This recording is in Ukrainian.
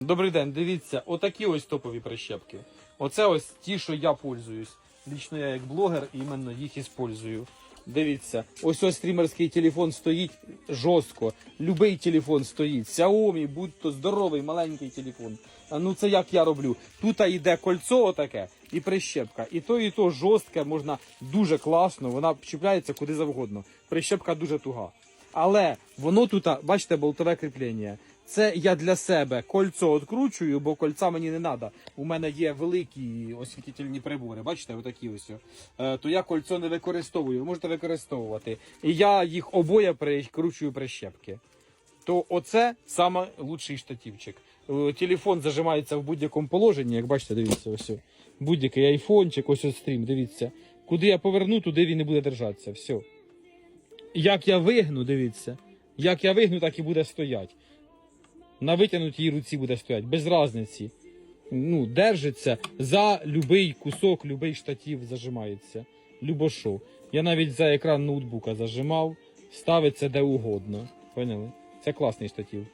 Добрий день, дивіться, отакі ось топові прищепки. Оце ось ті, що я пользуюсь. Лічно я як блогер іменно їх іспользую. Дивіться, ось ось стрімерський телефон стоїть жорстко. Любий телефон стоїть. Xiaomi, будь то здоровий, маленький телефон. Ну це як я роблю. Тут йде кольцо отаке і прищепка. І то, і то жорстке, можна дуже класно, вона чіпляється куди завгодно. Прищепка дуже туга. Але воно тут, бачите, болтове кріплення. Це я для себе кольцо відкручую, бо кольця мені не треба. У мене є великі освітительні прибори, бачите, отакі ось. Е, то я кольцо не використовую, ви можете використовувати. І я їх обоє прикручую прищепки. То оце саме лучший штативчик. Е, Телефон зажимається в будь-якому положенні, як бачите, дивіться, ось. Будь-який айфончик, ось ось стрім, дивіться. Куди я поверну, туди він не буде держатися. Все. Як я вигну, дивіться. Як я вигну, так і буде стоять. На витягнутій руці буде стоять, без різниці. Ну, держиться за любий кусок, любий штатів зажимається. Любошо. Я навіть за екран ноутбука зажимав, ставиться де угодно. Поняли? Це класний штатив.